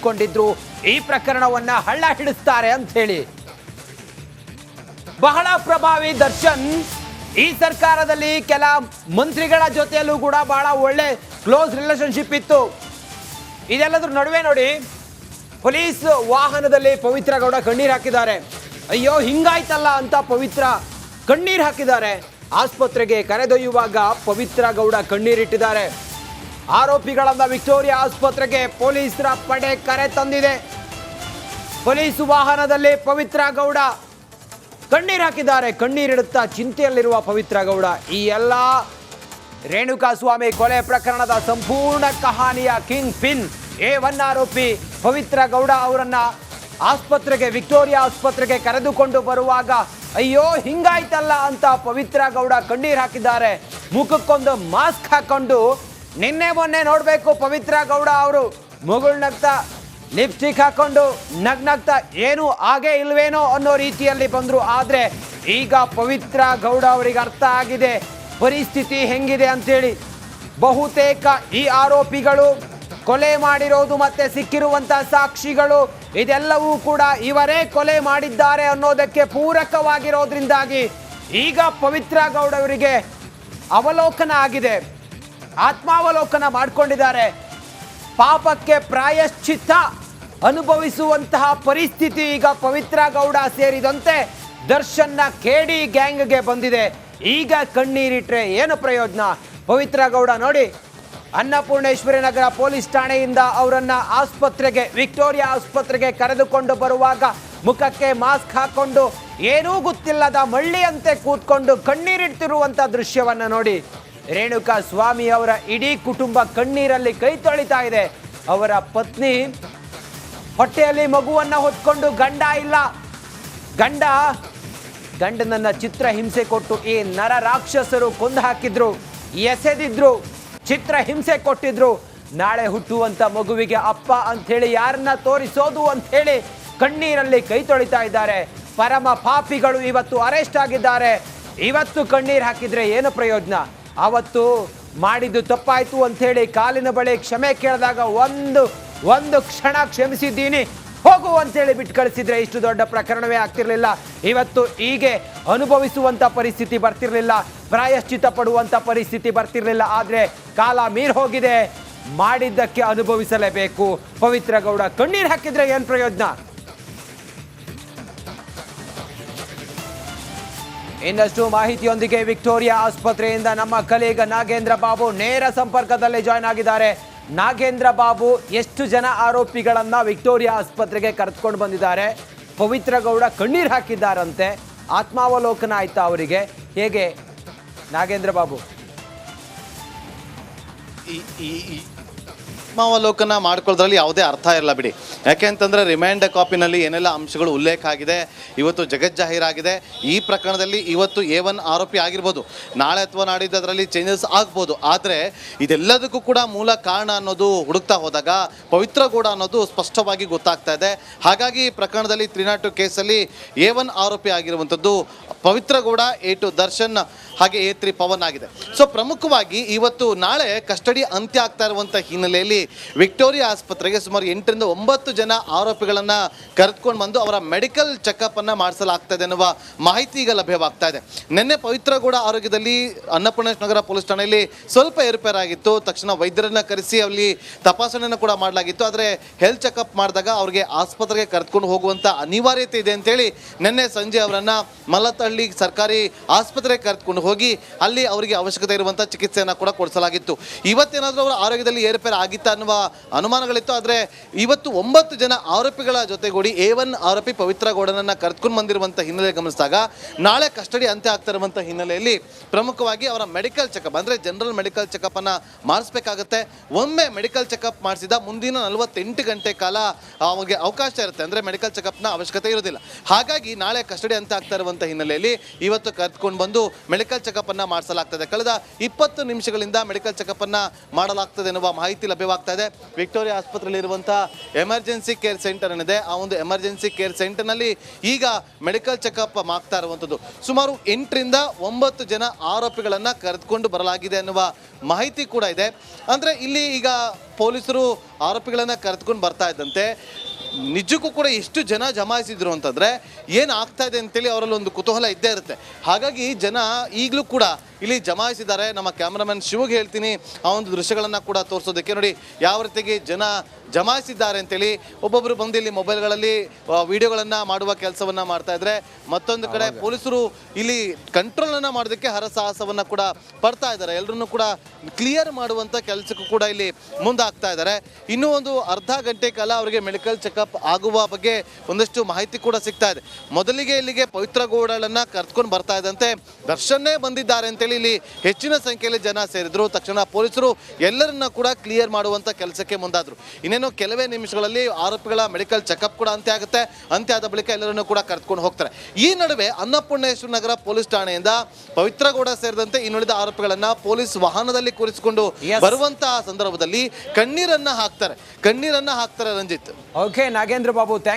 ಅಂದ್ಕೊಂಡಿದ್ರು ಈ ಪ್ರಕರಣವನ್ನ ಹಳ್ಳ ಹಿಡಿಸ್ತಾರೆ ಅಂತ ಹೇಳಿ. ಬಹಳ ಪ್ರಭಾವಿ ದರ್ಶನ್ ಈ ಸರ್ಕಾರದಲ್ಲಿ ಕೆಲ ಮಂತ್ರಿಗಳ ಜೊತೆಯಲ್ಲೂ ಕೂಡ ಬಹಳ ಒಳ್ಳೆ ಕ್ಲೋಸ್ ರಿಲೇಶನ್ಶಿಪ್ ಇತ್ತು. ಇದೆಲ್ಲದ್ರ ನಡುವೆ ನೋಡಿ ಪೊಲೀಸ್ ವಾಹನದಲ್ಲಿ ಪವಿತ್ರ ಗೌಡ ಕಣ್ಣೀರು ಹಾಕಿದ್ದಾರೆ. ಅಯ್ಯೋ, ಹಿಂಗಾಯ್ತಲ್ಲ ಅಂತ ಪವಿತ್ರ ಕಣ್ಣೀರು ಹಾಕಿದ್ದಾರೆ. ಆಸ್ಪತ್ರೆಗೆ ಕರೆದೊಯ್ಯುವಾಗ ಪವಿತ್ರ ಗೌಡ ಕಣ್ಣೀರಿಟ್ಟಿದ್ದಾರೆ. ಆರೋಪಿಗಳನ್ನ ವಿಕ್ಟೋರಿಯಾ ಆಸ್ಪತ್ರೆಗೆ ಪೊಲೀಸರ ಪಡೆ ಕರೆ ತಂದಿದೆ. ಪೊಲೀಸ್ ವಾಹನದಲ್ಲಿ ಪವಿತ್ರ ಗೌಡ. ಕಣ್ಣೀರು ಹಾಕಿದ್ದಾರೆ. ಕಣ್ಣೀರಿಡುತ್ತಾ ಚಿಂತೆಯಲ್ಲಿರುವ ಪವಿತ್ರ ಗೌಡ. ಈ ಎಲ್ಲ ರೇಣುಕಾ ಸ್ವಾಮಿ ಕೊಲೆ ಪ್ರಕರಣದ ಸಂಪೂರ್ಣ ಕಹಾನಿಯ ಕಿಂಗ್ ಪಿನ್ ಎ ಒನ್ ಆರೋಪಿ ಪವಿತ್ರ ಗೌಡ ಅವರನ್ನ ಆಸ್ಪತ್ರೆಗೆ, ವಿಕ್ಟೋರಿಯಾ ಆಸ್ಪತ್ರೆಗೆ ಕರೆದುಕೊಂಡು ಬರುವಾಗ, ಅಯ್ಯೋ, ಹಿಂಗಾಯ್ತಲ್ಲ ಅಂತ ಪವಿತ್ರ ಗೌಡ ಕಣ್ಣೀರು ಹಾಕಿದ್ದಾರೆ. ಮುಖಕ್ಕೊಂದು ಮಾಸ್ಕ್ ಹಾಕೊಂಡು ನಿನ್ನೆ ಮೊನ್ನೆ ನೋಡಬೇಕು ಪವಿತ್ರ ಗೌಡ ಅವರು. ಮುಗುಳ್ನಗ್ತಾ ಲಿಪ್ಸ್ಟಿಕ್ ಹಾಕೊಂಡು ನಗ್ನಗ್ತಾ ಏನು ಆಗೇ ಇಲ್ವೇನೋ ಅನ್ನೋ ರೀತಿಯಲ್ಲಿ ಬಂದ್ರು. ಆದ್ರೆ ಈಗ ಪವಿತ್ರ ಗೌಡ ಅವರಿಗೆ ಅರ್ಥ ಆಗಿದೆ. ಪರಿಸ್ಥಿತಿ ಹೆಂಗಿದೆ ಅಂತೇಳಿ. ಬಹುತೇಕ ಈ ಆರೋಪಿಗಳು ಕೊಲೆ ಮಾಡಿರೋದು ಮತ್ತೆ ಸಿಕ್ಕಿರುವಂತ ಸಾಕ್ಷಿಗಳು, ಇದೆಲ್ಲವೂ ಕೂಡ ಇವರೇ ಕೊಲೆ ಮಾಡಿದ್ದಾರೆ ಅನ್ನೋದಕ್ಕೆ ಪೂರಕವಾಗಿರೋದ್ರಿಂದಾಗಿ ಈಗ ಪವಿತ್ರ ಗೌಡ ಅವರಿಗೆ ಅವಲೋಕನ ಆಗಿದೆ. ಆತ್ಮಾವಲೋಕನ ಮಾಡಿಕೊಂಡಿದ್ದಾರೆ. ಪಾಪಕ್ಕೆ ಪ್ರಾಯಶ್ಚಿತ್ತ ಅನುಭವಿಸುವಂತಹ ಪರಿಸ್ಥಿತಿ ಈಗ ಪವಿತ್ರ ಗೌಡ ಸೇರಿದಂತೆ ದರ್ಶನ್ನ ಕೇಡಿ ಗ್ಯಾಂಗ್ಗೆ ಬಂದಿದೆ. ಈಗ ಕಣ್ಣೀರಿಟ್ರೆ ಏನು ಪ್ರಯೋಜನ? ಪವಿತ್ರ ಗೌಡ ನೋಡಿ, ಅನ್ನಪೂರ್ಣೇಶ್ವರಿ ನಗರ ಪೊಲೀಸ್ ಠಾಣೆಯಿಂದ ಅವರನ್ನ ಆಸ್ಪತ್ರೆಗೆ, ವಿಕ್ಟೋರಿಯಾ ಆಸ್ಪತ್ರೆಗೆ ಕರೆದುಕೊಂಡು ಬರುವಾಗ ಮುಖಕ್ಕೆ ಮಾಸ್ಕ್ ಹಾಕೊಂಡು ಏನೂ ಗೊತ್ತಿಲ್ಲದ ಮಳ್ಳಿಯಂತೆ ಕೂತ್ಕೊಂಡು ಕಣ್ಣೀರಿಡ್ತಿರುವಂತ ದೃಶ್ಯವನ್ನ ನೋಡಿ. ರೇಣುಕಾ ಸ್ವಾಮಿ ಅವರ ಇಡೀ ಕುಟುಂಬ ಕಣ್ಣೀರಲ್ಲಿ ಕೈ ತೊಳಿತಾ ಇದೆ. ಅವರ ಪತ್ನಿ ಹೊಟ್ಟೆಯಲ್ಲಿ ಮಗುವನ್ನ ಹೊತ್ಕೊಂಡು ಗಂಡ ಇಲ್ಲ. ಗಂಡ, ಗಂಡನನ್ನ ಚಿತ್ರ ಹಿಂಸೆ ಕೊಟ್ಟು ಈ ನರ ರಾಕ್ಷಸರು ಕೊಂದು ಹಾಕಿದ್ರು, ಎಸೆದಿದ್ರು, ಚಿತ್ರ ಹಿಂಸೆ ಕೊಟ್ಟಿದ್ರು. ನಾಳೆ ಹುಟ್ಟುವಂತ ಮಗುವಿಗೆ ಅಪ್ಪ ಅಂತ ಹೇಳಿ ಯಾರನ್ನ ತೋರಿಸೋದು ಅಂತ ಹೇಳಿ ಕಣ್ಣೀರಲ್ಲಿ ಕೈ ತೊಳಿತಾ ಇದ್ದಾರೆ. ಪರಮ ಪಾಪಿಗಳು ಇವತ್ತು ಅರೆಸ್ಟ್ ಆಗಿದ್ದಾರೆ. ಇವತ್ತು ಕಣ್ಣೀರು ಹಾಕಿದ್ರೆ ಏನು ಪ್ರಯೋಜನ? ಅವತ್ತು ಮಾಡಿದ್ದು ತಪ್ಪಾಯಿತು ಅಂತ ಹೇಳಿ ಕಾಲಿನ ಬಳಿ ಕ್ಷಮೆ ಕೇಳಿದಾಗ ಒಂದು ಒಂದು ಕ್ಷಣ ಕ್ಷಮಿಸಿದ್ದೀನಿ. ಹೋಗು ಅಂತೇಳಿ ಬಿಟ್ಟು ಕಳಿಸಿದ್ರೆ ಇಷ್ಟು ದೊಡ್ಡ ಪ್ರಕರಣವೇ ಆಗ್ತಿರಲಿಲ್ಲ. ಇವತ್ತು ಹೀಗೆ ಅನುಭವಿಸುವಂತ ಪರಿಸ್ಥಿತಿ ಬರ್ತಿರಲಿಲ್ಲ. ಪ್ರಾಯಶ್ಚಿತ ಪಡುವಂತ ಪರಿಸ್ಥಿತಿ ಬರ್ತಿರಲಿಲ್ಲ. ಆದ್ರೆ ಕಾಲ ಮೀರ್ ಹೋಗಿದೆ. ಮಾಡಿದ್ದಕ್ಕೆ ಅನುಭವಿಸಲೇಬೇಕು. ಪವಿತ್ರ ಗೌಡ ಕಣ್ಣೀರು ಹಾಕಿದ್ರೆ ಏನು ಪ್ರಯೋಜನ? ಇನ್ನಷ್ಟು ಮಾಹಿತಿಯೊಂದಿಗೆ ವಿಕ್ಟೋರಿಯಾ ಆಸ್ಪತ್ರೆಯಿಂದ ನಮ್ಮ ಕಲೀಗ ನಾಗೇಂದ್ರ ಬಾಬು ನೇರ ಸಂಪರ್ಕದಲ್ಲಿ ಜಾಯ್ನ್ ಆಗಿದ್ದಾರೆ. ನಾಗೇಂದ್ರ ಬಾಬು ಎಷ್ಟು ಜನ ಆರೋಪಿಗಳನ್ನ ವಿಕ್ಟೋರಿಯಾ ಆಸ್ಪತ್ರೆಗೆ ಕರೆದುಕೊಂಡು ಬಂದಿದ್ದಾರೆ. ಪವಿತ್ರ ಗೌಡ ಕಣ್ಣೀರು ಹಾಕಿದ್ದಾರಂತೆ. ಆತ್ಮಾವಲೋಕನ ಆಯ್ತಾ ಅವರಿಗೆ? ಹೇಗೆ ನಾಗೇಂದ್ರ ಬಾಬು? ಆತ್ಮಾವಲೋಕನ ಮಾಡ್ಕೊಳ್ಳೋದ್ರಲ್ಲಿ ಯಾವುದೇ ಅರ್ಥ ಇಲ್ಲ ಬಿಡಿ. ಯಾಕೆ ಅಂತಂದರೆ ರಿಮೈಂಡ್ ಕಾಪಿನಲ್ಲಿ ಏನೆಲ್ಲ ಅಂಶಗಳು ಉಲ್ಲೇಖ ಆಗಿದೆ, ಇವತ್ತು ಜಗಜ್ಜಾಹೀರಾಗಿದೆ ಈ ಪ್ರಕರಣದಲ್ಲಿ ಇವತ್ತು ಎ ಒನ್ ಆರೋಪಿ ಆಗಿರ್ಬೋದು. ನಾಳೆ ಅಥವಾ ನಾಡಿದ್ದು ಅದರಲ್ಲಿ ಚೇಂಜಸ್ ಆಗ್ಬೋದು. ಆದರೆ ಇದೆಲ್ಲದಕ್ಕೂ ಕೂಡ ಮೂಲ ಕಾರಣ ಅನ್ನೋದು ಹುಡುಕ್ತಾ ಹೋದಾಗ, ಪವಿತ್ರ ಗೌಡ ಅನ್ನೋದು ಸ್ಪಷ್ಟವಾಗಿ ಗೊತ್ತಾಗ್ತಾ ಇದೆ. ಹಾಗಾಗಿ ಈ ಪ್ರಕರಣದಲ್ಲಿ ತ್ರಿನಾಟು ಕೇಸಲ್ಲಿ ಎ ಒನ್ ಆರೋಪಿ ಆಗಿರುವಂಥದ್ದು ಪವಿತ್ರ ಗೌಡ, ಎ ಟು ದರ್ಶನ್, ಹಾಗೆ ಎ ತ್ರೀ ಪವನ್ ಆಗಿದೆ. ಸೊ ಪ್ರಮುಖವಾಗಿ ಇವತ್ತು ನಾಳೆ ಕಸ್ಟಡಿ ಅಂತ್ಯ ಆಗ್ತಾ ಇರುವಂಥ ಹಿನ್ನೆಲೆಯಲ್ಲಿ ವಿಕ್ಟೋರಿಯಾ ಆಸ್ಪತ್ರೆಗೆ ಸುಮಾರು ಎಂಟರಿಂದ ಒಂಬತ್ತು ಜನ ಆರೋಪಿಗಳನ್ನು ಕರೆದುಕೊಂಡು ಬಂದು ಅವರ ಮೆಡಿಕಲ್ ಚೆಕಪ್ ಅನ್ನ ಮಾಡಿಸಲಾಗ್ತಾ ಎನ್ನುವ ಮಾಹಿತಿ ಈಗ ಲಭ್ಯವಾಗ್ತಾ ಇದೆ. ನಿನ್ನೆ ಪವಿತ್ರ ಗೌಡ ಆರೋಗ್ಯದಲ್ಲಿ ಅನ್ನಪೂರ್ಣೇಶ್ ನಗರ ಪೊಲೀಸ್ ಠಾಣೆಯಲ್ಲಿ ಸ್ವಲ್ಪ ಏರುಪೇರಾಗಿತ್ತು ತಕ್ಷಣ ವೈದ್ಯರನ್ನ ಕರೆಸಿ ಅಲ್ಲಿ ತಪಾಸಣೆಯನ್ನು ಕೂಡ ಮಾಡಲಾಗಿತ್ತು. ಆದರೆ ಹೆಲ್ತ್ ಚೆಕಪ್ ಮಾಡಿದಾಗ ಅವರಿಗೆ ಆಸ್ಪತ್ರೆಗೆ ಕರೆದುಕೊಂಡು ಹೋಗುವಂಥ ಅನಿವಾರ್ಯತೆ ಇದೆ ಅಂತೇಳಿ ನಿನ್ನೆ ಸಂಜೆ ಅವರನ್ನ ಮಲ್ಲತ್ತಹಳ್ಳಿ ಸರ್ಕಾರಿ ಆಸ್ಪತ್ರೆಗೆ ಕರೆದುಕೊಂಡು ಹೋಗಿ ಅಲ್ಲಿ ಅವರಿಗೆ ಅವಶ್ಯಕತೆ ಇರುವಂಥ ಚಿಕಿತ್ಸೆಯನ್ನು ಕೂಡ ಕೊಡಿಸಲಾಗಿತ್ತು. ಇವತ್ತೇನಾದರೂ ಅವರ ಆರೋಗ್ಯದಲ್ಲಿ ಏರುಪೇರು ಆಗಿತ್ತ ಅನ್ನುವ ಅನುಮಾನಗಳಿತ್ತು. ಆದರೆ ಇವತ್ತು ಒಂಬತ್ತು ಜನ ಆರೋಪಿಗಳ ಜೊತೆಗೂಡಿ ಎ ಒನ್ ಆರೋಪಿ ಪವಿತ್ರ ಗೌಡನನ್ನ ಕರೆದುಕೊಂಡು ಬಂದಿರುವಂಥ ಹಿನ್ನೆಲೆ ಗಮನಿಸಿದಾಗ ನಾಳೆ ಕಸ್ಟಡಿ ಅಂತ್ಯ ಆಗ್ತಾ ಇರುವಂಥ ಹಿನ್ನೆಲೆಯಲ್ಲಿ ಪ್ರಮುಖವಾಗಿ ಅವರ ಮೆಡಿಕಲ್ ಚೆಕಪ್, ಅಂದರೆ ಜನರಲ್ ಮೆಡಿಕಲ್ ಚೆಕಪ್ ಅನ್ನ ಮಾಡಿಸ್ಬೇಕಾಗತ್ತೆ. ಒಮ್ಮೆ ಮೆಡಿಕಲ್ ಚೆಕಪ್ ಮಾಡಿಸಿದ ಮುಂದಿನ ನಲವತ್ತೆಂಟು ಗಂಟೆ ಕಾಲ ಅವರಿಗೆ ಅವಕಾಶ ಇರುತ್ತೆ. ಅಂದರೆ ಮೆಡಿಕಲ್ ಚೆಕಪ್ನ ಅವಶ್ಯಕತೆ ಇರೋದಿಲ್ಲ ಹಾಗಾಗಿ ನಾಳೆ ಕಸ್ಟಡಿ ಅಂತ ಆಗ್ತಾ ಇರುವಂಥ ಹಿನ್ನೆಲೆಯಲ್ಲಿ ಇವತ್ತು ಕರೆದುಕೊಂಡು ಬಂದು ಮೆಡಿಕಲ್ ಚೆಕಪ್ ಅನ್ನ ಮಾಡಿಸಲಾಗ್ತದೆ. ಕಳೆದ ಇಪ್ಪತ್ತು ನಿಮಿಷಗಳಿಂದ ಮೆಡಿಕಲ್ ಚೆಕಪ್ ಅನ್ನ ಮಾಡಲಾಗ್ತದೆ ಎನ್ನುವ ಮಾಹಿತಿ ಲಭ್ಯವಾಗ್ತಾ ಇದೆ. ವಿಕ್ಟೋರಿಯಾ ಆಸ್ಪತ್ರೆಯಲ್ಲಿ ಇರುವಂತಹ ಎಮರ್ಜೆನ್ಸಿ ಕೇರ್ ಸೆಂಟರ್ ಏನಿದೆ ಆ ಒಂದು ಎಮರ್ಜೆನ್ಸಿ ಕೇರ್ ಸೆಂಟರ್ನಲ್ಲಿ ಈಗ ಮೆಡಿಕಲ್ ಚೆಕಪ್ ಆಗ್ತಾ ಇರುವಂಥದ್ದು. ಸುಮಾರು ಎಂಟರಿಂದ ಒಂಬತ್ತು ಜನ ಆರೋಪಿಗಳನ್ನ ಕರೆದುಕೊಂಡು ಬರಲಾಗಿದೆ ಅನ್ನುವ ಮಾಹಿತಿ ಕೂಡ ಇದೆ. ಅಂದ್ರೆ ಇಲ್ಲಿ ಈಗ ಪೊಲೀಸರು ಆರೋಪಿಗಳನ್ನು ಕರೆದುಕೊಂಡು ಬರ್ತಾ ಇದ್ದಂತೆ. ನಿಜಕ್ಕೂ ಕೂಡ ಎಷ್ಟು ಜನ ಜಮಾಯಿಸಿದ್ರು ಅಂತಂದರೆ ಏನು ಆಗ್ತಾ ಇದೆ ಅಂತೇಳಿ ಅವರಲ್ಲಿ ಒಂದು ಕುತೂಹಲ ಇದ್ದೇ ಇರುತ್ತೆ. ಹಾಗಾಗಿ ಜನ ಈಗಲೂ ಕೂಡ ಇಲ್ಲಿ ಜಮಾಯಿಸಿದ್ದಾರೆ. ನಮ್ಮ ಕ್ಯಾಮ್ರಾಮನ್ ಶಿವಗೆ ಹೇಳ್ತೀನಿ. ಆ ಒಂದು ದೃಶ್ಯಗಳನ್ನು ಕೂಡ ತೋರಿಸೋದಕ್ಕೆ ನೋಡಿ. ಯಾವ ರೀತಿಗೆ ಜನ ಜಮಾಯಿಸಿದ್ದಾರೆ ಅಂತೇಳಿ ಒಬ್ಬೊಬ್ಬರು ಬಂದು ಇಲ್ಲಿ ಮೊಬೈಲ್ಗಳಲ್ಲಿ ವಿಡಿಯೋಗಳನ್ನ ಮಾಡುವ ಕೆಲಸವನ್ನ ಮಾಡ್ತಾ ಇದ್ರೆ ಮತ್ತೊಂದು ಕಡೆ ಪೊಲೀಸರು ಇಲ್ಲಿ ಕಂಟ್ರೋಲ್ ಅನ್ನ ಮಾಡೋದಕ್ಕೆ ಹರಸಾಹಸವನ್ನ ಕೂಡ ಪಡ್ತಾ ಇದ್ದಾರೆ. ಎಲ್ಲರನ್ನು ಕೂಡ ಕ್ಲಿಯರ್ ಮಾಡುವಂತ ಕೆಲಸಕ್ಕೂ ಕೂಡ ಇಲ್ಲಿ ಮುಂದಾಗ್ತಾ ಇದ್ದಾರೆ. ಇನ್ನೂ ಒಂದು ಅರ್ಧ ಗಂಟೆ ಕಾಲ ಅವರಿಗೆ ಮೆಡಿಕಲ್ ಚೆಕಪ್ ಆಗುವ ಬಗ್ಗೆ ಒಂದಷ್ಟು ಮಾಹಿತಿ ಕೂಡ ಸಿಗ್ತಾ ಇದೆ. ಮೊದಲಿಗೆ ಇಲ್ಲಿಗೆ ಪವಿತ್ರ ಗೌಡಳನ್ನ ಕರ್ತ್ಕೊಂಡು ಬರ್ತಾ ಇದ್ದಂತೆ ದರ್ಶನ್ನೇ ಬಂದಿದ್ದಾರೆ ಅಂತೇಳಿ ಇಲ್ಲಿ ಹೆಚ್ಚಿನ ಸಂಖ್ಯೆಯಲ್ಲಿ ಜನ ಸೇರಿದ್ರು. ತಕ್ಷಣ ಪೊಲೀಸರು ಎಲ್ಲರನ್ನ ಕೂಡ ಕ್ಲಿಯರ್ ಮಾಡುವಂತ ಕೆಲಸಕ್ಕೆ ಮುಂದಾದ್ರು. ಇನ್ನೇನು ಕೆಲವೇ ನಿಮಿಷಗಳಲ್ಲಿ ಆರೋಪಿಗಳ ಮೆಡಿಕಲ್ ಚೆಕಪ್ ಕೂಡ ಅಂತ್ಯ ಆಗುತ್ತೆ. ಅಂತ್ಯ ಆದ ಬಳಿಕ ಎಲ್ಲರನ್ನು ಕೂಡ ಕರೆದುಕೊಂಡು ಹೋಗ್ತಾರೆ. ಈ ನಡುವೆ ಅನ್ನಪೂರ್ಣೇಶ್ವರ ನಗರ ಪೊಲೀಸ್ ಠಾಣೆಯಿಂದ ಪವಿತ್ರಗೌಡ ಸೇರಿದಂತೆ ಇನ್ನುಳಿದ ಆರೋಪಿಗಳನ್ನ ಪೊಲೀಸ್ ವಾಹನದಲ್ಲಿ ಕೂರಿಸಿಕೊಂಡು. ಬರುವಂತಹ ಸಂದರ್ಭದಲ್ಲಿ ಕಣ್ಣೀರನ್ನ ಹಾಕ್ತಾರೆ. ಕಣ್ಣೀರನ್ನ ಹಾಕ್ತಾರೆ ರಂಜಿತ್. ಓಕೆ ನಾಗೇಂದ್ರ ಬಾಬು